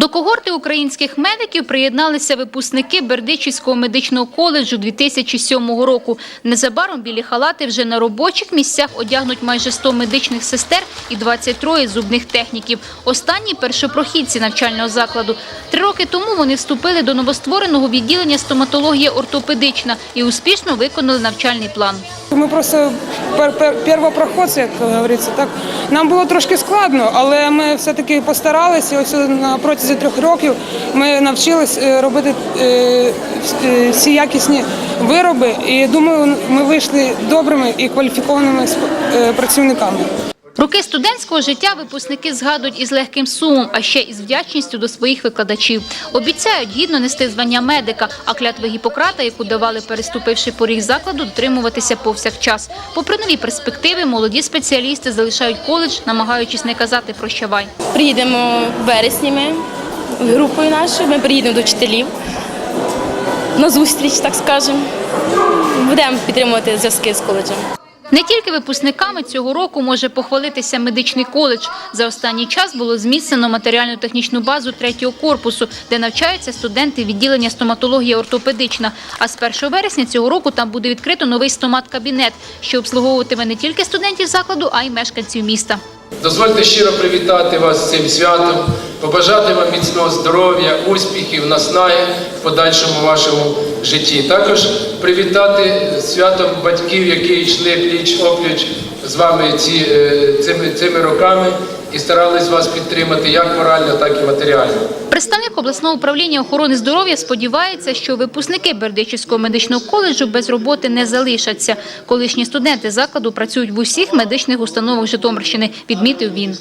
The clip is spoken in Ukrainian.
До когорти українських медиків приєдналися випускники Бердичівського медичного коледжу 2007 року. Незабаром білі халати вже на робочих місцях одягнуть майже 100 медичних сестер і 23 зубних техніків. Останні – першопрохідці навчального закладу. Три роки тому вони вступили до новоствореного відділення стоматологія ортопедична і успішно виконали навчальний план. Ми просто первопроходці, як говориться, так нам було трошки складно, але ми все-таки постаралися. Ось на протязі трьох років ми навчились е, робити е, е, всі якісні вироби, і думаю, ми вийшли добрими і кваліфікованими працівниками. Роки студентського життя випускники згадують із легким сумом, а ще із вдячністю до своїх викладачів. Обіцяють гідно нести звання медика, а клятви Гіппократа, яку давали переступивши поріг закладу, дотримуватися повсякчас. Попри нові перспективи, молоді спеціалісти залишають коледж, намагаючись не казати прощавай. Приїдемо в вересні ми групою нашою. Ми приїдемо до вчителів на зустріч, так скажемо. Будемо підтримувати зв'язки з коледжем. Не тільки випускниками цього року може похвалитися медичний коледж. За останній час було зміцнено матеріально-технічну базу третього корпусу, де навчаються студенти відділення стоматологія ортопедична. А з 1 вересня цього року там буде відкрито новий стомат-кабінет, що обслуговуватиме не тільки студентів закладу, а й мешканців міста. Дозвольте щиро привітати вас цим святом, побажати вам міцного здоров'я, успіхів, наснаги в подальшому вашому житті. Також привітати святом батьків, які йшли пліч опліч з вами ці, е, цими, цими роками і старались вас підтримати як морально, так і матеріально. Представник обласного управління охорони здоров'я сподівається, що випускники Бердичівського медичного коледжу без роботи не залишаться. Колишні студенти закладу працюють в усіх медичних установах Житомирщини, відмітив він.